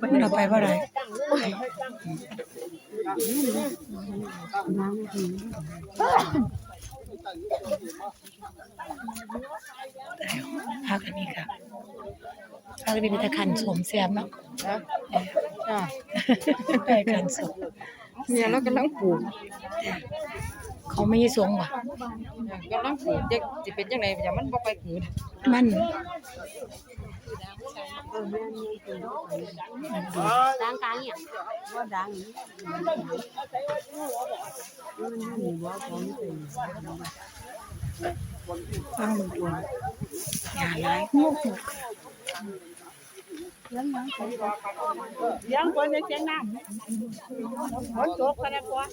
มันเอาไปบ่ได้พักอันนี้ค่ะพักอันนี้เป็นตะคันสวมแซมเนาะนะจ้าไปคันสวม เนี่ยเรากำลังปลูกเขาไม่ให้สวงว่ะกำลังปลูกจะสิเป็นจังไดอย่ามันบ่ไปเกิดมันดังกลางเนี่ยว่าดังฟังมึงดูอย่าร้ายงก งกยังคนในเสียงน้ำฝนตกกันนะกว่า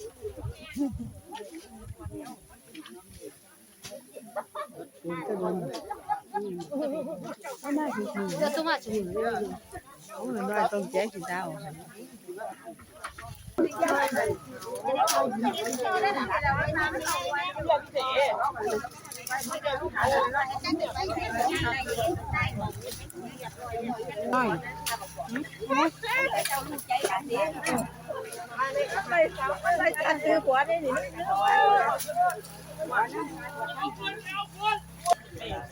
จะต้องมาถึงเอาเงินว่าต้องแจ้งสิดาวน้ อย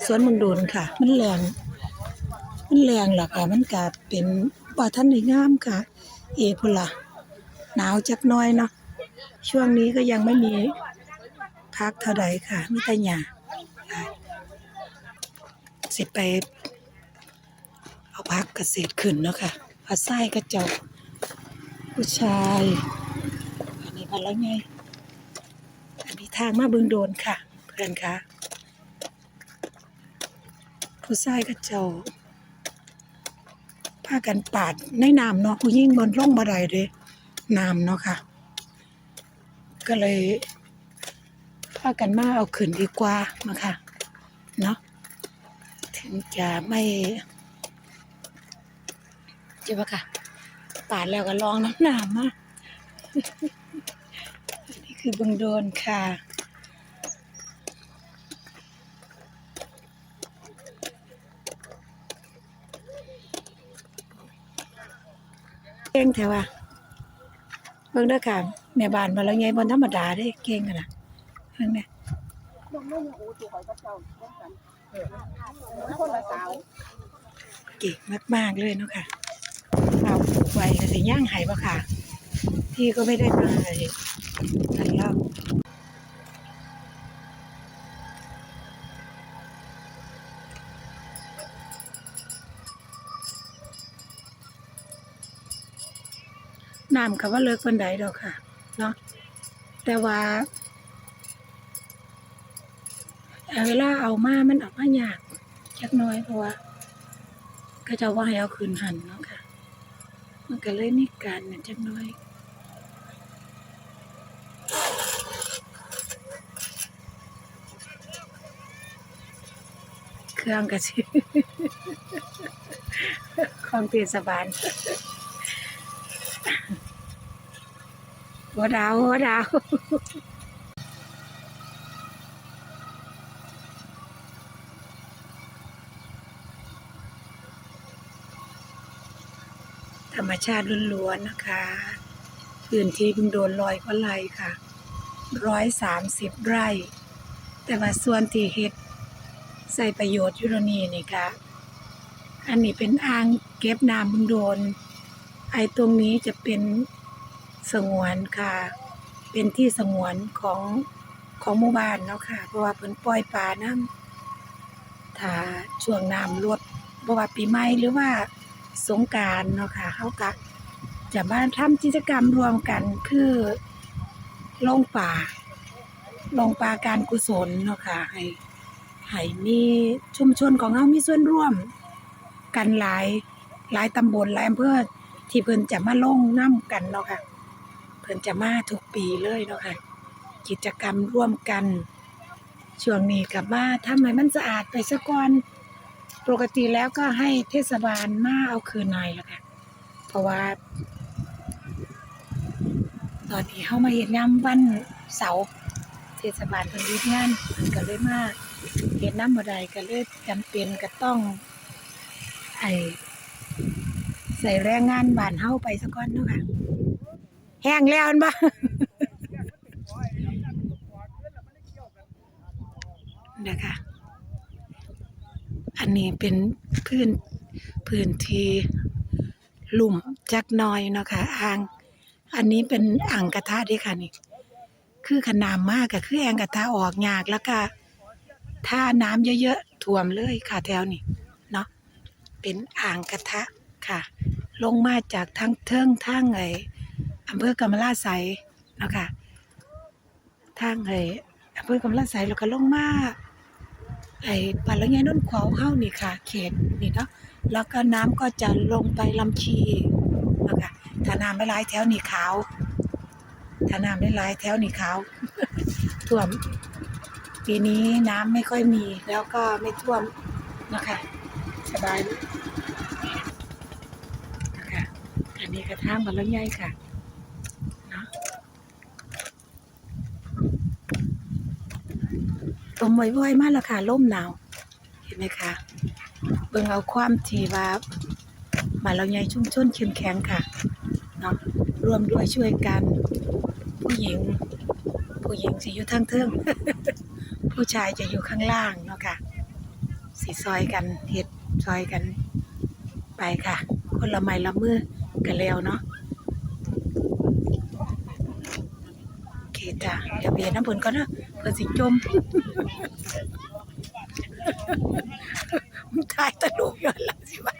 สวนมึงโดนค่ะ มันแรง มันแรงหรอกค่ะ มันกาเป็นป่าท่านได้งามค่ะ เอพุล่ะหนาวจักน้อยเนาะช่วงนี้ก็ยังไม่มีพักเท่าใดค่ะมีแต่หญ้าสิไป พักเกษตรขึ้นเนาะค่ะพาไส้กระเจ้า ผู้ชายอันนี้พันแล้วไงอันนี้ทางมาบึงโดนค่ะ เพื่อนคะผู้ชายกระเจ้าพากันปาดในน้ำเนาะผู้ยิ่งบนร่องบันไดเลยน้ำเนาะค่ะ ก็เลยพากันมาเอาขึ้นดีกว่ามาค่ะเนาะถึงจะไม่ ใช่ปะค่ะปาดแล้วก็ลองน้ำหนามมาอันนี้คือบึงโดนค่ะเก่งแต่ว่าเบิ่งด้อค่ะแม่บ้านมาแล้วไงบนธรรมดาเด้เก่งกันนะเบิ่งแม่ยเก่งมากๆเลยเนาะค่ะ ไว้ก็สิย่างไหบ่ค่ะ พี่ก็ไม่ได้มาเลยกันเล่าน้ำก็ว่าเลิกปันไดดอกค่ะเนาะแต่ว่าเวลาเอามามันเอามายากจักน้อยเพราะว่าก็จะว่าให้เอาคืนหันเนาะค่ะ มันก็เลยมีการนะจักหน้อยเครื่องกระชิของเทศบาลหัวดาวหัวดาว ธรรม ชาติล้วนๆนะคะพื้นที่เพิ่งโดนลอยกว่าไรค่ะร้อยสามสิบไร่ แต่ว่าส่วนที่เฮ็ดใส่ประโยชน์ยู่ตรนีนี่ค่ะ อันนี้เป็นอ่างเก็บน้ำบึงโดน ไอ้ตรงนี้จะเป็นสงวนค่ะ เป็นที่สงวนของของหมู่บ้านเนาะค่ะ เพราะว่าเพิ่นปล่อยปลาน้ำถ้าช่วงน้ำลดเพราะว่าปีใหม่หรือว่า สงการเนาะค่ะเขาก็จะมานทำกิจกรรมรวมกันคือลงป่า ลงป่าการกุศลเนาะค่ะให้ให้มีชุมชนของเรามีส่วนร่วม กันหลายหลายตำบลหลายอำเภอที่เพิ่นจะมาลงน้ำกันเนาะค่ะเพิ่นจะมาทุกปีเลยเนาะค่ะกิจกรรมร่วมกัน ช่วงนี้กับมาทำให้มันสะอาดไปซะก่อน ปกติแล้วก็ให้เทศบาลมาเอาคืนหน่อยละค่ะ เพราะว่า ตอนนี้เฮามาเฮ็ดงานวันเสาร์เทศบาลเพิ่นยุดงานก็เลยมาเฮ็ดน้ำบ่ได้ก็เลยจำเป็นก็ต้อง ไอใส่แรงงานบ้านเฮาไปซะก่อนเนาะค่ะแห้งแล้วอันบ่นะคะ อันนี้เป็นพื้นพื้นที่ลุ่มจักน้อยเนาะค่ะอ่าง อันนี้เป็นอ่างกระทะด้วยค่ะนี่ คือขนามมากก็คือแองกระทะออกยากแล้วก็ถ้าน้ำเยอะๆท่วมเลยค่ะแถวนี้เนาะเป็นอ่างกระทะค่ะ ลงมาจากทางเทิงทางไออำเภอกำมะลาไสยเนาะค่ะทางไออำเภอกำมะลาไสยแล้วก็ลงมา ไอ้ปาละไงน้นขวาวเฮานี่ค่ะ เขตนี่เนาะแล้วก็น้ำก็จะลงไปลำชีนะคะถ้าน้ำไม่ร้ายแถวนี่ขาวถ้าน้ำไม่ร้ายแถวนี่ขาวท่วม ปีนี้น้ำไม่ค่อยมีแล้วก็ไม่ท่วมนะคะสบายนะคะอันนี้กระทางปานละไงค่ะเนาะต มบ่อยๆมากแล้วค่ะล่มหนาว เห็นไหมคะ เบิ่งเอาความทีว่ามาเราใหญ่ชุ่มชนเข้มแข็งค่ะเนาะรวมด้วยช่วยกัน ผู้หญิง ผู้หญิงจะอยู่ทางเทิงผู้ชายจะอยู่ข้างล่างเนาะค่ะสีซอยกันเฮ็ดซอยกันไปค่ะ คนละไม้ละมือกันแล้วเนาะโอเค จ้ะเดี๋ยวเบียร์น้ำผลก่อนเนาะเพื่อสิจมมันทายตะลุกย้อนหลังสิว่า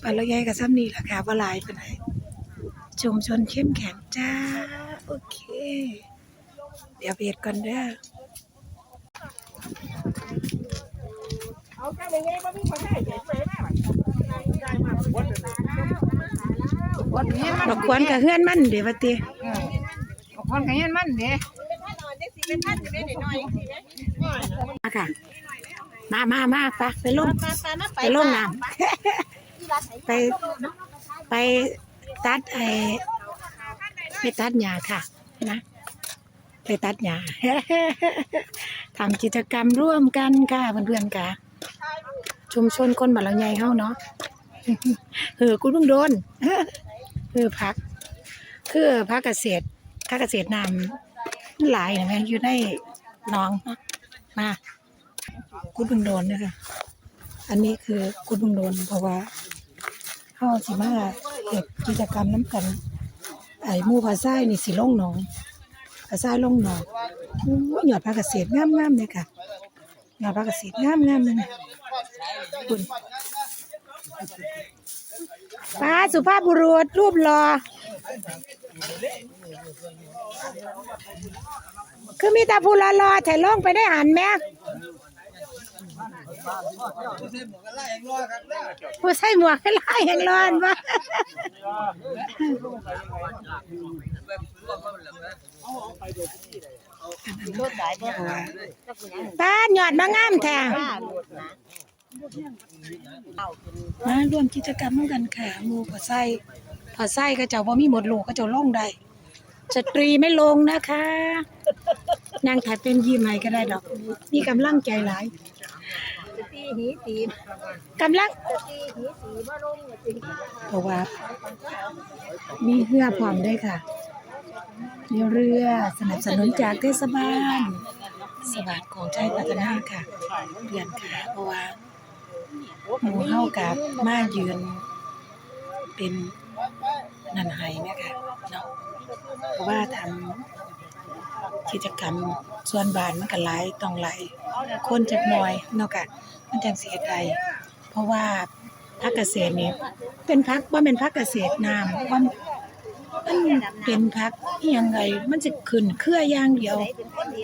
ไปแล้วยายกับซ้ำนี่ล่ะค่ะว่าหลายปานใดชุมชนเข้มแข็งจ้า โอเค เดี๋ยวเบียดก่อนเด้อเอาแค่นี้บ่มีคนให้เห็นเลยแม่ได้มาวัดเลยวัดนี้มันดอกควนกับเฮือนมันเดี๋ยวว่าติ เออเอาคนกันยันมันเด้มาค่ะ มามามาไปไปลงไปลงน้ำไป ไปตัดไอ้ไปตัดหญ้าค่ะ นะ ไปตัดหญ้าทำกิจกรรมร่วมกันค่ะเพื่อนๆค่ะ ชุมชนคนมาละไงเฮาเนาะเออคุณเพิ่งโดนเออพัก คือพักเกษตร พักเกษตรนำหลายนะแม่อยู่ในน้องมาคุณเพิ่งโดนนะคะอันนี้คือคุณเพิ่งโดนเพราะว่าเฮาสิมาเฮ็ดกิจกรรมน้ำกัน ไอ้หมู่ภาษายนี่สิลงหนองภาษายลงหนองโอ้ยยอดพักเกษตรงามๆเลยค่ะยอดพักเกษตรงามๆเลยนะคุณป้าสุภาพบุรุษรูปหล่อ คือมีแต่ผู้หล่อๆแต่ลงไปได้หันแม่ผู้ใส่หมวกให้ลายแห่งร้อนวะป้าหยอดมางามแท้มาร่วมกิจกรรมร่วมกันค่ะหมูพอไส้ พอไส้ก็เจ้าบ่มีหมดลูกก็เจ้าลงได้สตรีไม่ลงนะคะ นางถ่ายเป็นยิ้มให้ก็ได้ดอกมีกำลังใจหลายกำลังเพราะว่า มีเรือพร้อมด้ค่ะมีเรือสนับสนุนจากเทศบาลสวัสดิ์ของชัยพัฒนาค่ะเรียนค่ะเพราะว่าหมู่เฮากับมายืนเป็น นันไห้แม่ค่ะเนาะเพราะว่าทำกิจกรรมส่วนบานมันก็หลายต้องหลายคนจักหน่อยเนาะค่ะมันจังสิเฮ็ดได้เพราะว่าภาคเกษตรนี่เป็นพักบ่แม่นพักเกษตรน้ำบ่มันเป็นพักยังไงมันจะขึ้นเครืออย่างเดียว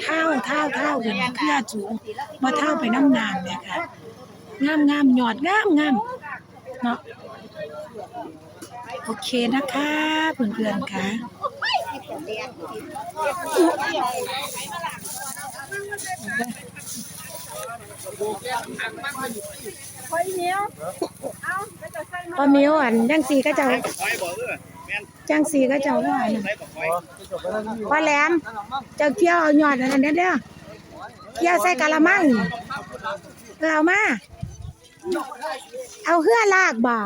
เท้าเท้าเท้าขึ้นเครื่อสูงบ่เท้าไปน้ำน้ำเนี่ยค่ะงามงามหยอดงามงามเนาะ โอเคนะคะเพื่อนๆค่ะคอยเหนียวอาไปจะใส่พอมิวอันจังสีก็จะไว้บอกเออแจังสีก็เจ้าว่าน่ะพ่อแหลมเจ้าเกี่ยวเอายอดอันนั้นเด้อเด้อเกี่ยวใส่กะละมังเอามา เอาเหือลากบ่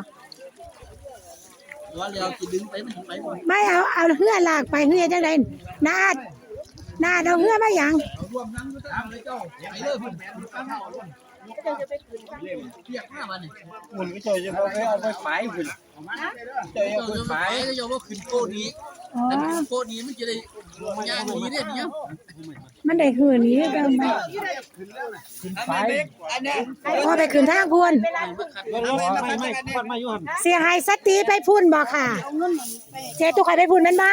ว่าเราจะดึงไปมันไปหมดไม่เอาเอาเหือลากไปเหือจังไดนาดนาดเอาเหือมาหยังรวมทั้งตามเลยเจ้าไปเลยพุ่นเรียกมาวันนี้หมุนก็เจอจะเอาไปเอาไปขายขึ้นเจอเจ้าเอาไปจะขายไปก็จะว่าขึ้นโคนี้อ๋อแต่ขึ้นโคนี้มันจะได้ยางนี้ได้เนี่ย มันได้หือนี้เบิ่งมาขายพอไปขึ้นทางพุ่นไม่ไม่ไม่ไม่ไม่ยุ่งเสียหายสติไปพุ่นบ่ค่ะ เจ๊ตุกใครไปพุ่นแม่นบ่